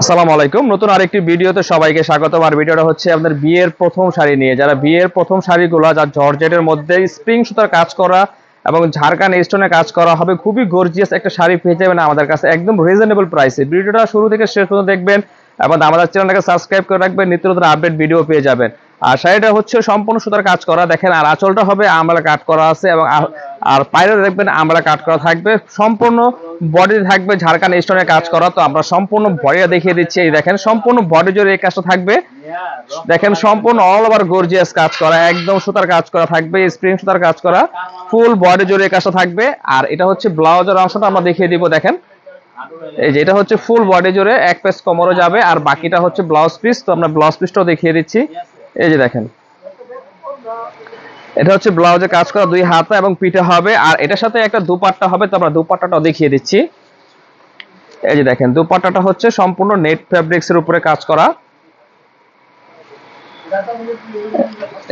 আসসালামু আলাইকুম। নতুন আরেকটি ভিডিওতে সবাইকে স্বাগতম। আর ভিডিওটা হচ্ছে আপনার বিয়ের প্রথম শাড়ি নিয়ে। যারা বিয়ের প্রথম শাড়িগুলো যা জর্জেটের মধ্যে স্প্রিং সুতার কাজ করা এবং ঝাড়খান স্টোনে কাজ করা হবে, খুবই গর্জিয়াস একটা শাড়ি পেয়ে যাবেন আমাদের কাছে একদম রিজনেবল প্রাইসে ভিডিওটা শুরু থেকে শেষ পর্যন্ত দেখবেন এবং আমাদের চ্যানেলটাকে সাবস্ক্রাইব করে রাখবেন। নিত্য নতুন আপডেট ভিডিও পেয়ে যাবেন। আর শাড়িটা হচ্ছে সম্পূর্ণ সুতার কাজ করা। দেখেন, আর আঁচলটা হবে আমরা কাট করা আছে এবং আর পায়রে দেখবেন আমরা কাট করা থাকবে। সম্পূর্ণ বডি থাকবে ঝাড়খান স্টোনের কাজ করা। তো আমরা সম্পূর্ণ বডিটা দেখিয়ে দিচ্ছি। এই দেখেন, সম্পূর্ণ বডি জুড়ে এই কাজটা থাকবে। দেখেন, সম্পূর্ণ অল ওভার গর্জিয়াস কাজ করা। একদম সুতার কাজ করা থাকবে স্প্রিং সুতার কাজ করা। ফুল বডি জুড়ে এই কাজটা থাকবে। আর এটা হচ্ছে ব্লাউজের অংশটা আমরা দেখিয়ে দিব, দেখেন। এই যে, এটা হচ্ছে ফুল বডি জুড়ে, এক পেস কোমরও যাবে। আর বাকিটা হচ্ছে ব্লাউজ পিস তো আমরা ব্লাউজ পিসটাও দেখিয়ে দিচ্ছি। এই যে দেখেন। এটা হচ্ছে ব্লাউজে কাজ করা দুই হাতা এবং পিঠে হবে, আর এটার সাথে একটা দুপাট্টা হবে, তো আমরা দুপাট্টাটাও দেখিয়ে দিচ্ছি। এই যে দেখেন, দুপাট্টাটা হচ্ছে সম্পূর্ণ নেট ফ্যাব্রিক্স এর উপরে কাজ করা।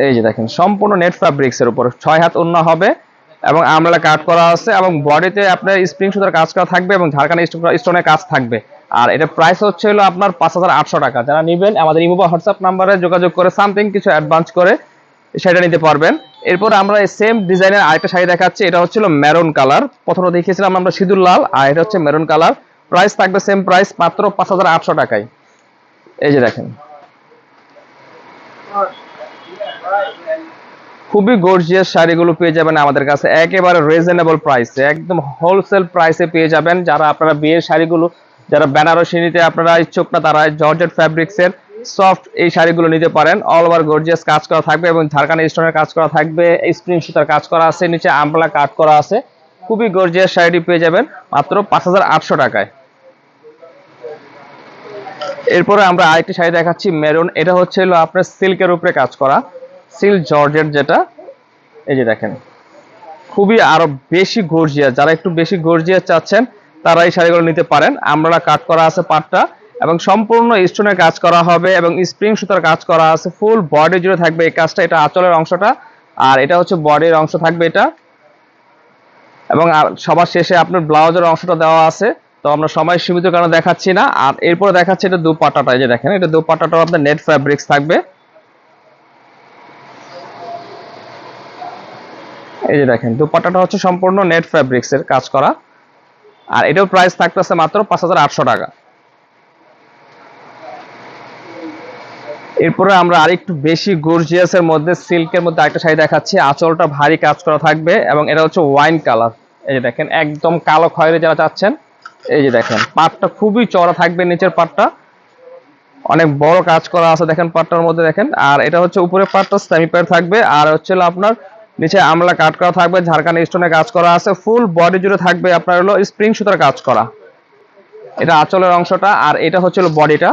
এই যে দেখেন, সম্পূর্ণ নেট ফ্যাব্রিক্স এর উপর। ছয় হাত অন্য হবে এবং আমলা কাট করা আছে এবং বডিতে আপনার স্প্রিং সুতার কাজ করা থাকবে এবং ঝাড়খান স্টোনের কাজ থাকবে। আর এটা প্রাইস হচ্ছে হলো আপনার পাঁচ হাজার আটশো টাকা। যারা নেবেন, আমাদের ইমো বা হোয়াটসঅ্যাপ নাম্বারে যোগাযোগ করে সামথিং কিছু অ্যাডভান্স করে সেটা নিতে পারবেন। এরপর আমরা এই সেম ডিজাইনের আরেকটা শাড়ি দেখাচ্ছি, এটা হচ্ছিল মেরুন কালার প্রথমে দেখিয়েছিলাম আমরা সিঁদুর লাল, আর এটা হচ্ছে মেরুন কালার প্রাইস থাকবে সেম প্রাইস মাত্র পাঁচ হাজার আটশো টাকায়। এই যে দেখেন। খুবই গর্জিয়াস শাড়িগুলো পেয়ে যাবেন আমাদের কাছে। একেবারে রিজনেবল প্রাইসে একদম হোলসেল প্রাইসে পেয়ে যাবেন। যারা আপনারা বিয়ের শাড়িগুলো যারা বেনারসি নিতে আপনারা ইচ্ছুক না, তারা জর্জেট ফ্যাব্রিক্সের সফট এই শাড়িগুলো নিতে পারেন। অল ওভার গর্জিয়াস কাজ করা থাকবে এবং ঝাড়খান স্টোনের কাজ করা থাকবে স্প্রিং সুতার কাজ করা আছে, নিচে আমলা কাট করা আছে। খুবই গর্জিয়াস শাড়িটি পেয়ে যাবেন মাত্র পাঁচ হাজার আটশো টাকায়। এরপরে আমরা আরেকটি শাড়ি দেখাচ্ছি মেরুন এটা হচ্ছে আপনার সিল্কের উপরে কাজ করা সিল্ক জর্জেট যেটা। এই যে দেখেন, খুবই আরও বেশি গর্জিয়াস যারা একটু বেশি গর্জিয়াস চাচ্ছেন তারা এই শাড়িগুলো নিতে পারেন। আমরা কাট করা আছে পাটটা এবং সম্পূর্ণ স্টোনের কাজ করা হবে এবং স্প্রিং সুতার কাজ করা আছে। ফুল বডি জুড়ে থাকবে এই কাজটা। এটা আঁচলের অংশটা। আর এটা হচ্ছে বডির অংশ থাকবে এটা। এবং সবার শেষে আপনার ব্লাউজের অংশটা দেওয়া আছে। তো আমরা সময় সীমিত কারণে দেখাচ্ছি না। আর এরপরে দেখাচ্ছি এটা দুপাটাটা। যে দেখেন, এটা দুপাটাটাও আপনার নেট ফ্যাব্রিক্স থাকবে। এই যে দেখেন দুপাট্টাটা হচ্ছে সম্পূর্ণ নেট ফ্যাব্রিক্স এর কাজ করা। আর এটাও প্রাইস থাকতেছে মাত্র পাঁচ হাজার আটশো টাকা। এরপরে আমরা আরেকটু বেশি গর্জিয়াস এর মধ্যে সিল্কের মধ্যে আরেকটা শাড়ি দেখাচ্ছি। আঁচলটা ভারী কাজ করা থাকবে এবং এটা হচ্ছে ওয়াইন কালার এই যে দেখেন, একদম কালো খয়েরি যারা চাচ্ছেন, এই যে দেখেন, পাটটা খুবই চড়া থাকবে নিচের পাটটা। অনেক বড় কাজ করা আছে দেখেন পাটটার মধ্যে দেখেন। আর এটা হচ্ছে উপরে পাটটা সেমি প্যাড থাকবে। আর হচ্ছে আপনার নিচে আমলা কাট করা থাকবে ঝাড়খান্ড স্টোনে কাজ করা আছে ফুল বডি জুড়ে থাকবে আপনার হলো স্প্রিং সুতার কাজ করা। এটা আঁচলের অংশটা, আর এটা হচ্ছে বডিটা